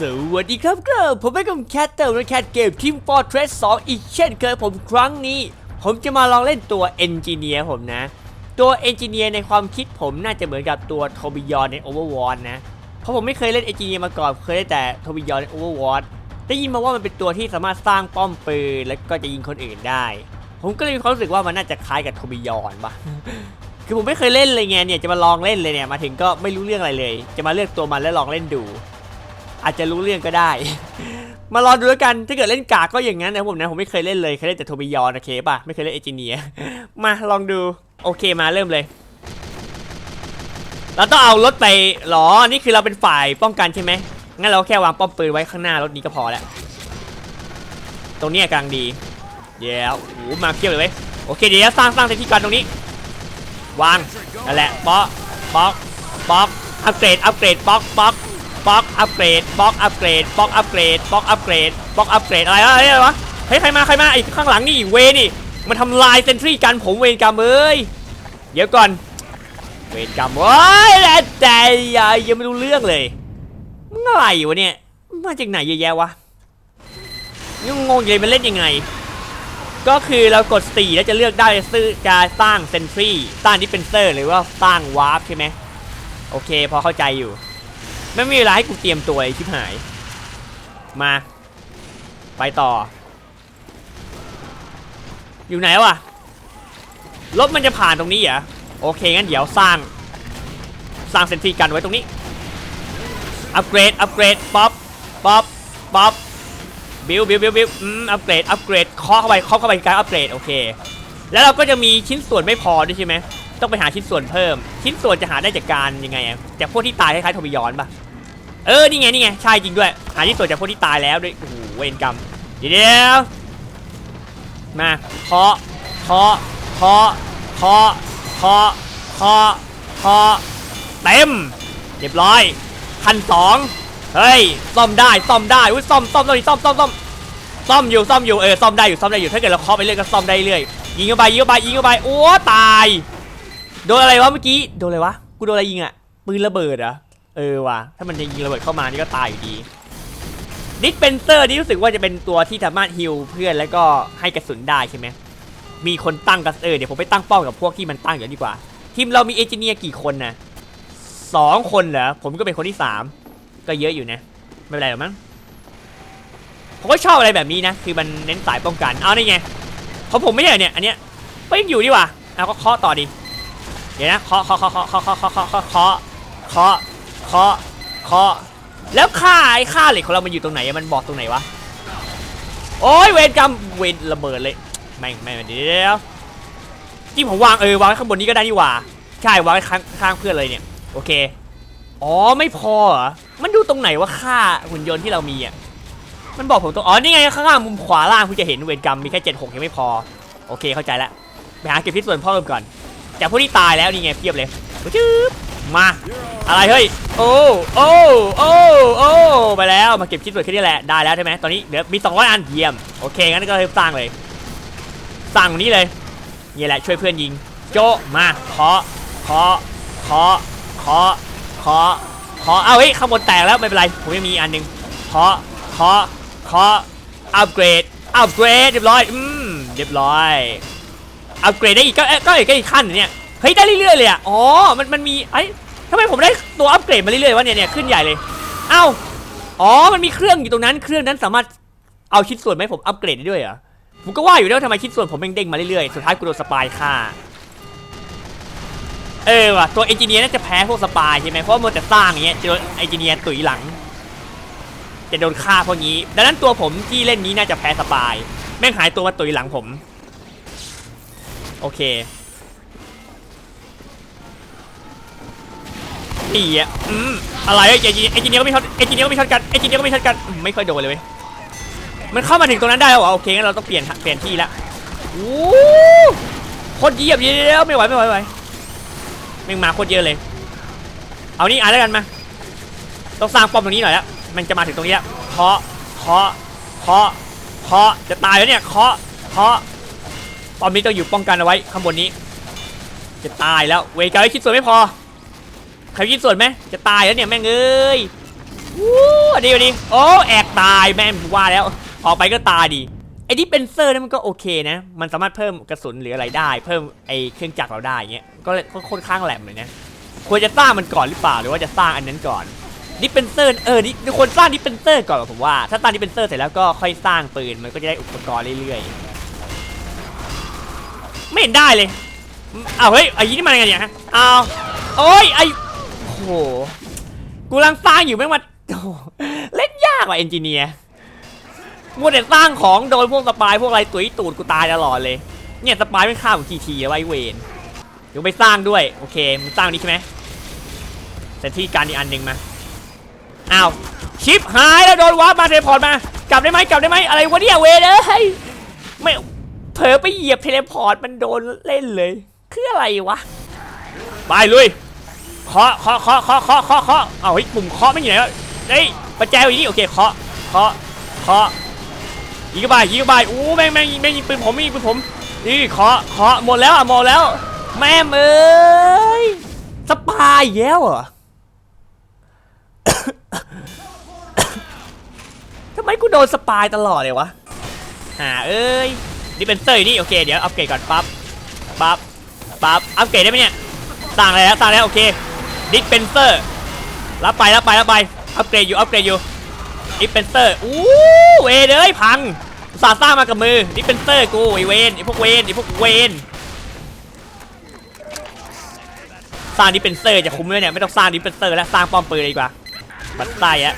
สวัสดีครับครับผมเป็นกับแคทเตอร์และแคทเกมทีม Fortress 2อีกเช่นเคยผมครั้งนี้ ผมจะมาลองเล่นตัวเอนจิเนียร์ผมนะ ตัวเอนจิเนียร์ในความคิดผมน่าจะเหมือนกับตัวโทบิยอนใน Overwatch นะ เพราะผมไม่เคยเล่นเอนจิเนียร์มาก่อน เคยเล่นแต่โทบิยอนใน Overwatch ได้ยินมาว่ามันเป็นตัวที่สามารถสร้างป้อมปืนและก็จะยิงคนอื่นได้ ผมก็เลยมีความรู้สึกว่ามันน่าจะคล้ายกับโทบิยอนปะคือผมไม่เคยเล่นเลยไงเนี่ยจะมาลองเล่นเลยเนี่ยมาถึงก็ไม่รู้เรื่องอะไรเลย จะมาเลือกตัวมันแล้วลองเล่นดู อาจจะรู้เรื่องก็ได้ มาลองดูแล้วกันถ้าเกิดเล่นกากก็อย่างนั้นนะผมนะผมไม่เคยเล่นเลยเคยเล่นแต่โทบิยอนโอเคป่ะไม่เคยเล่นเอจิเนียมาลองดูโอเคมาเริ่มเลยเราต้องเอารถไปหรอ นี่คือเราเป็นฝ่ายป้องกันใช่ไหม งั้นเราแค่วางป้อมปืนไว้ข้างหน้ารถนี้ก็พอแล้ว ตรงนี้กลางดี เดี๋ยวโอ้โหมาเพียบเลยเว้ย โอเคเดี๋ยวสร้างสร้างเซนที่ก่อนตรงนี้ วาง นั่นแหละ ป๊อก ป๊อก ป๊อก อัปเกรด อัปเกรด ป๊อก ป๊อก ป๊อกอัปเกรดป๊อกอัปเกรดป๊อกอัปเกรดป๊อกอัปเกรดป๊อกอัปเกรดอะไรวะอะไรวะเฮ้ยใครมาใครมาไอ้ข้างหลังนี่เวนี่มันทำลายเซนทรีกันผมเวรกรรมเอ้ยเดี๋ยวก่อน เวรกรรมเว้ยแต่ยังไม่รู้เรื่องเลยมึงอะไรวะเนี่ยมาจากไหนเยอะแยะวะยังงงอยู่เลยมันเล่นยังไง ก็คือเรากด4แล้วจะเลือกได้ซื้อการสร้างเซนทรีสร้างดิสเพนเซอร์หรือว่าสร้างวาร์ปใช่ไหมโอเคพอเข้าใจอยู่ ไม่มีเวลาให้กูเตรียมตัวไอ้ชิบหาย มา ไปต่อ อยู่ไหนวะรถมันจะผ่านตรงนี้เหรอโอเคงั้นเดี๋ยวสร้าง สร้างเซนทีกันไว้ตรงนี้ อัปเกรด อัปเกรด ป๊อป ป๊อป ป๊อป บิวบิวบิวบิวอืม อัปเกรด อัปเกรดเคาะเข้าไปเคาะเข้าไปการอัปเกรด โอเค แล้วเราก็จะมีชิ้นส่วนไม่พอด้วยใช่ไหม ต้องไปหาชิ้นส่วนเพิ่ม ชิ้นส่วนจะหาได้จากการยังไงจากพวกที่ตายคล้ายๆโทบิยอนปะ เออ นี่ไง นี่ไง ใช่จริงด้วย หาชิ้นส่วนจากพวกที่ตายแล้วด้วย โอ้โห เวรกรรม เดี๋ยวมาเคาะเคาะเคาะเคาะเคาะเคาะเคาะเต็ม เรียบร้อยคันสองเฮ้ย ซ่อมได้ ซ่อมได้ อุ้ย ซ่อมซ่อมซ่อมซ่อมซ่อมซ่อมซ่อมอยู่ ซ่อมอยู่ เออ ซ่อมได้อยู่ ซ่อมได้อยู่ ถ้าเกิดเราเคาะไปเรื่อยก็ซ่อมได้เรื่อย ยิงเข้าไป ยิงเข้าไป ยิงเข้าไป โอ้ ตาย โดนอะไรวะเมื่อกี้ โดนอะไรวะ กูโดนอะไรยิงอะปืนระเบิดอะ เออว่ะถ้ามันจะยิงระเบิดเข้ามานี่ก็ตายอยู่ดีดิสเพนเซอร์นี่รู้สึกว่าจะเป็นตัวที่สามารถฮิลเพื่อนแล้วก็ให้กระสุนได้ใช่ไหมมีคนตั้งกระเออเดี๋ยวผมไปตั้งป้ากับพวกที่มันตั้งอยู่ดีกว่า ทีมเรามีเอนจิเนียร์กี่คนนะสองคนเหรอผมก็เป็นคนที่สามก็เยอะอยู่นะ ไม่เป็นไรหรอกมั้งผมก็ชอบอะไรแบบนี้นะ คือมันเน้นสายป้องกันเอานี่ไงของผมไม่ใช่เหรอเนี่ยอันเนี้ยก็ยังอยู่ดีกว่ะเอาก็เคาะต่อดิเดี๋ยวนะเคาะเคาะเคาะเคาะเคาะเคาะเคาะเคาะ เคาะเคาะแล้วค่าไอ้ค่าเหล็กของเรามันอยู่ตรงไหนอะมันบอกตรงไหนวะโอ้ยเวรกรรมเวรระเบิดเลยแม่งแม่งเดี๋ยวจริงผมวางเออวางข้างบนนี้ก็ได้นี่หว่าใช่วางข้างข้างเพื่อนเลยเนี่ยโอเคอ๋อไม่พอเหรอมันดูตรงไหนว่าค่าหุ่นยนต์ที่เรามีอะมันบอกผมตรงอ๋อนี่ไงข้างล่างมุมขวาล่างคุณจะเห็นเวรกรรมมีแค่เจ็ดหกยังไม่พอโอเคเข้าใจแล้วไปหาเก็บที่ส่วนเพิ่มก่อนจากพวกที่ตายแล้วนี่ไงเพียบเลยจึ๊บ มาอะไรเฮ้ยโอ้โอ้โอ้โอ้ไปแล้วมาเก็บชิ้นส่วนแค่นี้แหละได้แล้วใช่ไหมตอนนี้เดี๋ยวมี200อันเยี่ยมโอเคงั้นก็เริ่มสร้างเลยสร้างตรงนี้เลยนี่แหละช่วยเพื่อนยิง โจมาเคาะเคาะเคาะเคาะเคาะเคาะเอาเฮ้ยข้างบนแตกแล้วไม่เป็นไรผมยังมีอันหนึงเคาะเคาะเคาะอัปเกรดอัปเกรดเรียบร้อยอืมเรียบร้อยอัปเกรดได้อีกก็เอ๊ะก็อีกขั้นหนึ่งเนี่ย ฮ้ยได้เรื่อยๆเลยอะอ๋อมันมันมีไอ้ยทำไมผมได้ตัวอัปเกรดมาเรื่อยๆวะเนี่ยเนี่ยขึ้นใหญ่เลยเอ้าอ๋อมันมีเครื่องอยู่ตรงนั้นเครื่องนั้นสามารถเอาชิ้นส่วนมาให้ผมอัปเกรดได้ด้วยเหรอผมก็ว่าอยู่แล้วาทำไมชิ้นส่วนผมเด้งๆมาเรื่อยๆสุดท้ายกูโดนสปายฆ่าเออว่ะตัวเอนจิเนียร์น่าจะแพ้พวกสปายใช่ไหมเพราะมันแต่สร้างอย่างเงี้ยจะโดนเอนจิเนียร์ตุ๋ยหลังจะโดนฆ่าพวกนี้ ดังนั้นตัวผมที่เล่นนี้น่าจะแพ้สปาย แม่งหายตัวมาตุ๋ยหลังผม โอเค นี่อะอืมอะไรเอนจิเนียร์เอนจิเนียก็ไม่ช็อตเอนจิเนียก็ไม่ช็อตกันเอนจิเนียก็ไม่ช็อตกันไม่ค่อยโดนเลยเว้ยมันเข้ามาถึงตรงนั้นได้แล้วเหรอโอเคงั้นเราต้องเปลี่ยนเปลี่ยนที่ละโอ้โคตรเยียบเยอะไม่ไหวไม่ไหวไม่ไหวแม่งมาโคตรเยอะเลย เอานี่อ่านแล้วกันมาต้องสร้างป้อมตรงนี้หน่อยละมันจะมาถึงตรงนี้ละเคาะเคาะเคาะเคาะจะตายแล้วเนี่ยเคาะเคาะป้อมนี้ต้องอยู่ป้องกันเอาไว้ข้างบนนี้ จะตายแล้วเวกาคิดส่วนไม่พอ ใครคิดส่วนไหมจะตายแล้วเนี่ยแม่งเอ้ยวู้ดีดีโอ้แอกตายแม่งว่าแล้ว ออกไปก็ตายดีไอ้ที่เป็นเซอร์นี่มันก็โอเคนะ มันสามารถเพิ่มกระสุนหรืออะไรได้ เพิ่มไอ้เครื่องจักรเราได้เงี้ยก็เลยก็ค่อนข้างแหลมเลยนะควรจะสร้างมันก่อนหรือเปล่าหรือว่าจะสร้างอันนั้นก่อนดิเป็นเซอร์เออนี่ควรสร้างดิเป็นเซอร์ก่อนผมว่า ถ้าสร้างดิเป็นเซอร์เสร็จแล้วก็ค่อยสร้างปืนมันก็จะได้อุปกรณ์เรื่อยๆไม่เห็นได้เลยอ้าวเฮ้ยไอ้ยี่นี่มันยังไงเนี่ยฮะอ้าวโอ้ยไอ้ โอ้โหกูกำลังสร้างอยู่แม่งมาเล่นยากว่ะเอนจิเนียร์มัวแต่สร้างของโดนพวกสปายพวกอะไรตุยตูดกูตายตลอดเลย เนี่ยสปายไม่ฆ่าผมทีทีไว้เวนเดี๋ยวไปสร้างด้วยโอเคมึงสร้างนี้ใช่ไหมเสร็จที่การอีกอันหนึ่งมาอ้าวชิปหายแล้วโดนวาร์ปมาเทเลพอร์ตมากลับได้ไหมกลับได้ไหมอะไรวะเนี่ยเวนเอ้ยไม่เผลอไปเหยียบเทเลพอร์ตมันโดนเล่นเลย คืออะไรวะไปลุย เคาะเคาะเคาะเคาะเคาะเคาะเคาะเอาเฮ้ยปุ่มเคาะไม่อยู่ไหนวเฮ้ยประแจอยู่นี่โอเคเคาะเคาะเคาะยิงเข้าไปยิงเข้าไปอู้แม่งแม่งแม่งยิงปืนผมไม่ยิงปืนผมนี่เคาะเคาะหมดแล้วอะหมดแล้ว แม่เอ้ยสปายแล้วเหรอทำไมกูโดนสปายตลอดเลยวะอ่าเอ้ยนี่เป็นเซอร์อยู่นี่โอเคเดี๋ยวอัปเกรดก่อนปั๊บปั๊บปั๊บอัปเกรดได้ไหมเนี่ยสั่งอะไรแล้วสั่งแล้วโอเค ดิสเพนเซอร์รับไปรับไปรับไปอัปเกรดอยู่อัปเกรดอยู่ดิสเพนเซอร์อู้เวรเลยพังอุตสาห์สร้างมากับมือดิสเพนเซอร์กูไอเวนไอพวกเวนไอพวกเวนสร้างดิสเพนเซอร์จะคุ้มเลยเนี่ยไม่ต้องสร้างดิสเพนเซอร์แล้วสร้างป้อมปืนเลยดีกว่าบัดไส้อะ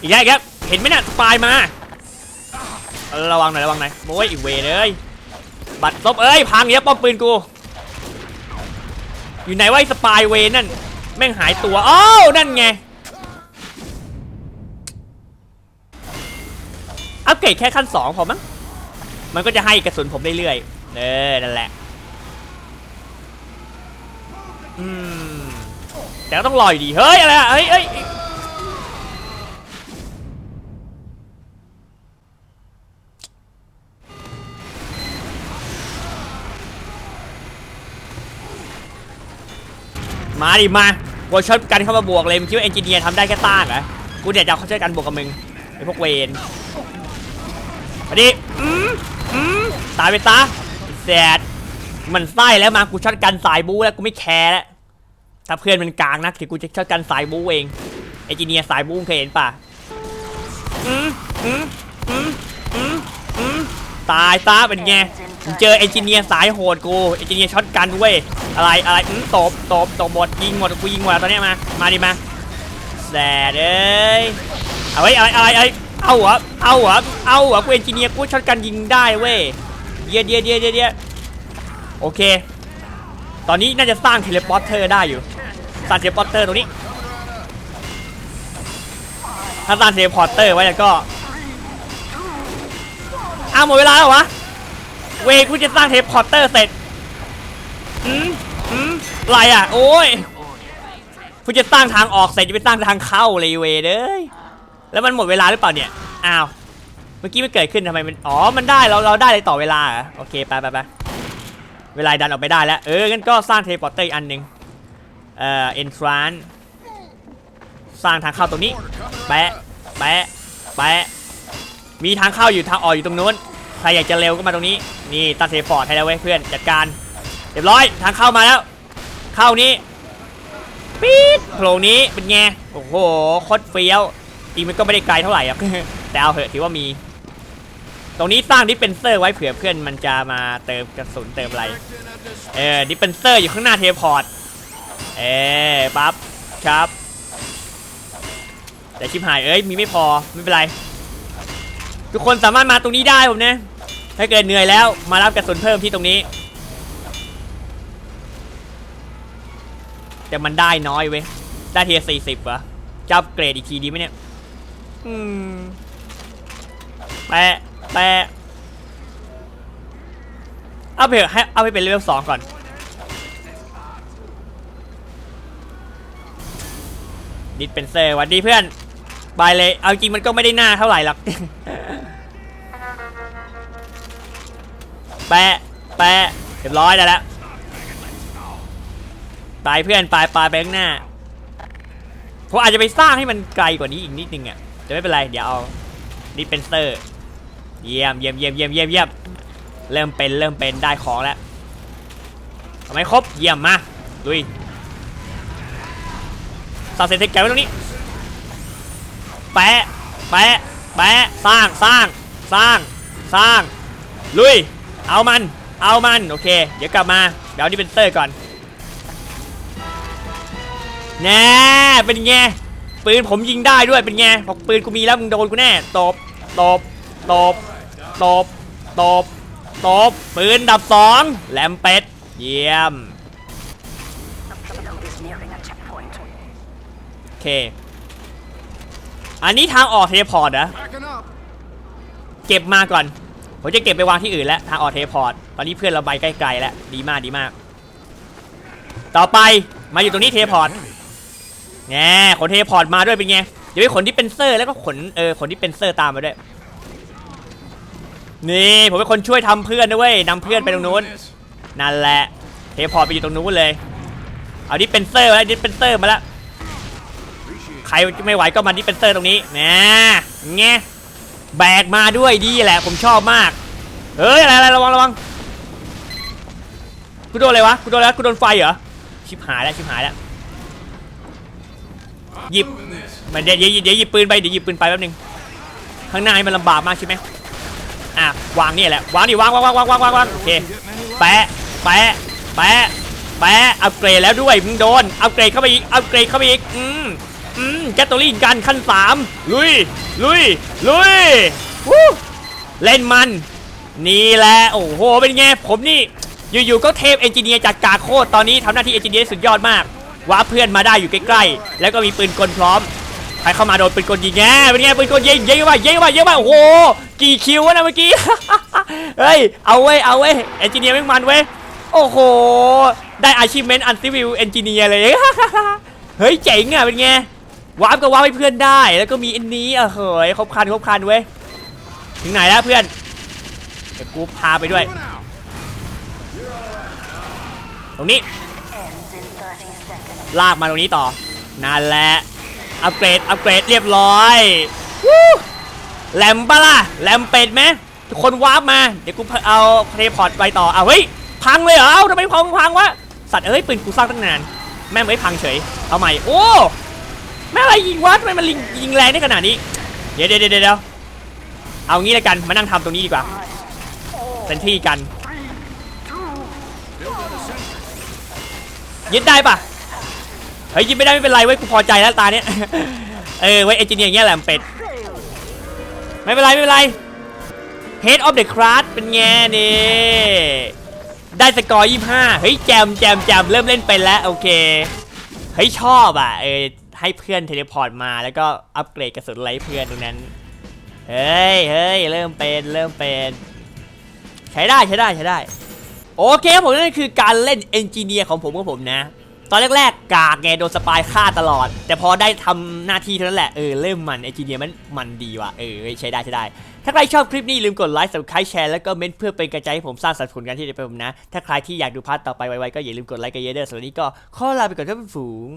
อีกแล้วอีกแล้วเห็นไหมเนี่ยสปายมาระวังหน่อยระวังหน่อยโอ้ยอีเวรเลยบัตรซบเอ้ยพังเนี้ยป้อมปืนกู อยู่ไหนวะไอ้สปายเวนนั่น แม่งหายตัวอ้าวนั่นไง อัปเกรดแค่ขั้นสองพอมั้ง มันก็จะให้กระสุนผมเรื่อยๆ เออ นั่นแหละ อืม แต่ก็ต้องรออยู่ดี เฮ้ย อะไรอะเฮ้ยเฮ้ย มาดิมากูชดกันเข้ามาบวกเลยมึงคิดว่าเอนจิเนียร์ทำได้แค่ต้านเหรอกูเดี๋ยวจะเขาช่วยกันบวกกับมึงไอพวกเวนมาดิอืมอืมตายไปซะแสดมันไส้แล้วมากูช็อตกันสายบู๊แล้วกูไม่แคร์แล้วถ้าเพื่อนมันกลางนะเดี๋ยวกูจะช็อตกันสายบู๊เองเอนจิเนียร์สายบู๊เคยเห็นป่ะอืมอืมอืมอืมอืมตายซะเป็นไง มึงเจอเอนจิเนียร์สายโหดกูเอนจิเนียร์ช็อตกันเว้ยอะไรอะไรอืมตบตบตบหมดยิงหมดกูยิงหมดตอนเนี้ยมามาดิมาแสดเอ้ยเอาไว้อะไรอะไรอะไรเอาเหรอเอาเหรอเอาเหรอกูเอนจิเนียร์กูช็อตกันยิงได้เว้ยเดียเดียเดียเดียเดียโอเค ตอนนี้น่าจะสร้างเทเลพอร์เตอร์ได้อยู่สร้างเทเลพอร์เตอร์ตรงนี้ ถ้าสร้างเทเลพอร์เตอร์ไว้แล้วก็อ้าวหมดเวลาแล้ววะ เวกูจะสร้างเทปพอร์เตอร์เสร็จอืมอืมไรอะ โอ้ยกูจะสร้างทางออกเสร็จจะไปสร้างทางเข้าเลยเวเด้ยแล้วมันหมดเวลาหรือเปล่าเนี่ย อ้าว เมื่อกี้มันเกิดขึ้นทำไมมัน อ๋อ มันได้ เรา เราได้เลยต่อเวลาเหรอโอเค ไปไปไปเวลาดันออกไปได้แล้ว เออ งั้นก็สร้างเทปพอร์เตอร์อีกอันหนึ่งเอ่อ entrance สร้างทางเข้าตรงนี้ แปะ แปะ แปะ มีทางเข้าอยู่ทางออกอยู่ตรงนู้น ใครอยากจะเร็วก็มาตรงนี้ นี่ตัดเทปอร์ตให้แล้วเว้ยเพื่อนจัดการ เรียบร้อยทางเข้ามาแล้ว เข้านี้ปี๊ดโผล่นี้เป็นไงโอ้โหโคตรเฟี้ยวจริงมันก็ไม่ได้ไกลเท่าไหร่อะแต่เอาเหอะถือว่ามี ตรงนี้สร้างดิสเพนเซอร์ไว้เผื่อเพื่อนมันจะมาเติมกระสุนเติมอะไรเออดิสเพนเซอร์อยู่ข้างหน้าเทปพอร์ตเออปั๊บครับ แต่ชิบหายเอ้ยมีไม่พอไม่เป็นไร ทุกคนสามารถมาตรงนี้ได้ผมนะ ถ้าเกิดเหนื่อยแล้วมารับกระสุนเพิ่มที่ตรงนี้ แต่มันได้น้อยเว้ย ได้เทียสี่สิบวะจะอัปเกรดอีกทีดีไหมเนี่ย อืม แปะ แปะ เอาไปเถอะให้เอาไปเป็นเลเวลสองก่อนดิสเพนเซอร์วันดีเพื่อน บายเลย เอาจริงมันก็ไม่ได้หน้าเท่าไหร่หรอก แปะ แปะ เรียบร้อยได้แล้วไปเพื่อนไปไปไปข้างหน้าผมอาจจะไปสร้างให้มันไกลกว่านี้อีกนิดนึงอะแต่ไม่เป็นไร เดี๋ยวเอาดิสเพนเซอร์ เยี่ยมเยี่ยมเยี่ยมเยี่ยมเยี่ยมเยี่ยมเริ่มเป็นเริ่มเป็นได้ของแล้วทำไมครบ เยี่ยมมาลุยสาเสร็จเทคแกไว้ตรงนี้ แปะแปะแปะสร้างสร้างสร้างสร้างลุย เอามัน เอามัน โอเค เดี๋ยวกลับมา เดี๋ยวเอาดิเป็นเตอร์ก่อนแน่เป็นไง ปืนผมยิงได้ด้วย เป็นไงบอกปืนกูมีแล้วมึงโดนกูแน่ ตบ ตบ ตบ ตบ ตบ ตบ ปืนดับสองแหลมเป็ด เยี่ยม Payload is nearing a checkpoint. โอเค อันนี้ทางออกเทเลพอร์ตเหรอเก็บมาก่อน ผมจะเก็บไปวางที่อื่นแล้วทางออกเทเลพอร์ต ตอนนี้เพื่อนเราไปใกล้ๆแล้ว ดีมากดีมาก ต่อไปมาอยู่ตรงนี้เทเลพอร์ตแง่ขนเทเลพอร์ตมาด้วยเป็นไง เดี๋ยวไปขนที่เป็นเซอร์แล้วก็ขนเออขนที่เป็นเซอร์ตามมาด้วย นี่ผมเป็นคนช่วยทำเพื่อนด้วยนำเพื่อนไปตรงนู้น นั่นแหละ เทเลพอร์ตไปอยู่ตรงนู้นเลย เอาดิสเพนเซอร์มาแล้วดิสเพนเซอร์มาแล้ว ใครไม่ไหวก็มาดิสเพนเซอร์ตรงนี้นะแงแบกมาด้วยดีแหละผมชอบมากเฮ้ยอะไรอะไรระวังระวังกูโดนอะไรวะกูโดนอะไรวกูโดนไฟเหรอชิบหายแล้วชิบหายแล้วหยิบมันเดี๋ยวเดี๋ยวเดี๋ยวหยิบปืนไปเดี๋ยวหยิบปืนไปแป๊บนึงข้างหน้ามันลำบากมากใช่ไหมอะวางนี่แหละวางดิวางวางวางวางวางวางวางโอเคแปะแปะแปะแปะอัปเกรดแล้วด้วยมึงโดนอัปเกรดเข้าไปอีกอัปเกรดเข้าไปอีกอืม อืมแกตโตลี่กันขั้นสามลุย ลุย ลุยวู้เล่นมัน นี่แหละ โอ้โห เป็นไง ผมนี่ อยู่ๆ ก็เทพเอนจิเนียร์จากกาโคตรตอนนี้ทำหน้าที่เอนจิเนียร์ได้สุดยอดมากว่าเพื่อนมาได้อยู่ใกล้ๆ แล้วก็มีปืนกลพร้อม ใครเข้ามาโดนปืนกลยิงแง่เป็นไงปืนกลยิงยิงเข้าไปยิงเข้าไปยิงเข้าไปโอ้โห กี่คิววะนะเมื่อกี้ เฮ้ย เอาเว้ย เอาเว้ย เอนจิเนียร์ไม่งมันเว้ย โอ้โห ได้อาชีพเมนอันซิวิลเอนจิเนียร์เลย เฮ้ย เจ๋งอะ เป็นไง วาร์ปก็วาร์ปให้เพื่อนได้ แล้วก็มีอันนี้เอะเฮ้ยครบคันครบคันเว้ย ถึงไหนแล้วเพื่อนเดี๋ยวกูพาไปด้วย ตรงนี้ ลากมาตรงนี้ต่อ นั่นแหละ อัปเกรด อัปเกรดเรียบร้อยวู้แหลมปะล่ะ แหลมเป็ดไหมทุกคนวาร์ปมา เดี๋ยวกูเอาเทพอร์ตไปต่อ เอาเฮ้ย พังเลยเหรอเอ้าทำไมพังพังวะ สัตว์เอ้ยปืนกูสร้างตั้งนาน แม่งไม่พังเฉย เอาใหม่ โอ้ แม่อะไรยิงวะทำไมมันยิงยิงแรงได้ขนาดนี้เดี๋ยวเดี๋ยวเดี๋ยวเดี๋ยวเอางี้ละกัน มานั่งทำตรงนี้ดีกว่าเป็นที่กัน ยึดได้ปะเฮ้ยยึดไม่ได้ไม่เป็นไรเว้ยกูพอใจแล้วตาเนี้ย เออไว้เอจิเนียร์อย่างเงี้ยแหละเป็ด ไม่เป็นไรไม่เป็นไร Head of the Class เป็นไงนี่ ได้สกอร์ 25 เฮ้ยแจมแจมแจมเริ่มเล่นเป็นแล้ว โอเค เฮ้ยชอบอะ เออ ให้เพื่อนเทเลพอร์ตมา แล้วก็อัปเกรดกระสุนไล่เพื่อนตรงนั้น เฮ้ยเฮ้ยเริ่มเป็นเริ่มเป็นใช้ได้ใช้ได้ใช้ได้ โอเคครับผมนั่นคือการเล่นเอนจิเนียร์ของผมกับผมนะ ตอนแรกๆ กากไงโดนสปายฆ่าตลอด แต่พอได้ทำหน้าที่เท่านั้นแหละ เออเริ่มมันเอนจิเนียร์มันมันดีว่ะเออใช้ได้ใช้ได้ ถ้าใครชอบคลิปนี้อย่าลืมกดไลค์ subscribe แชร์แล้วก็เม้นต์เพื่อเป็นกำลังใจให้ผมสร้างสรรค์ผลงานที่ดีไปผมนะ ถ้าใครที่อยากดูพาร์ทต่อไปไวๆก็อย่าลืมกดไลค์กันเยอะเด้อสำหรับวันนี้ก็ขอลาไปก่อนท่านผู้ฝูง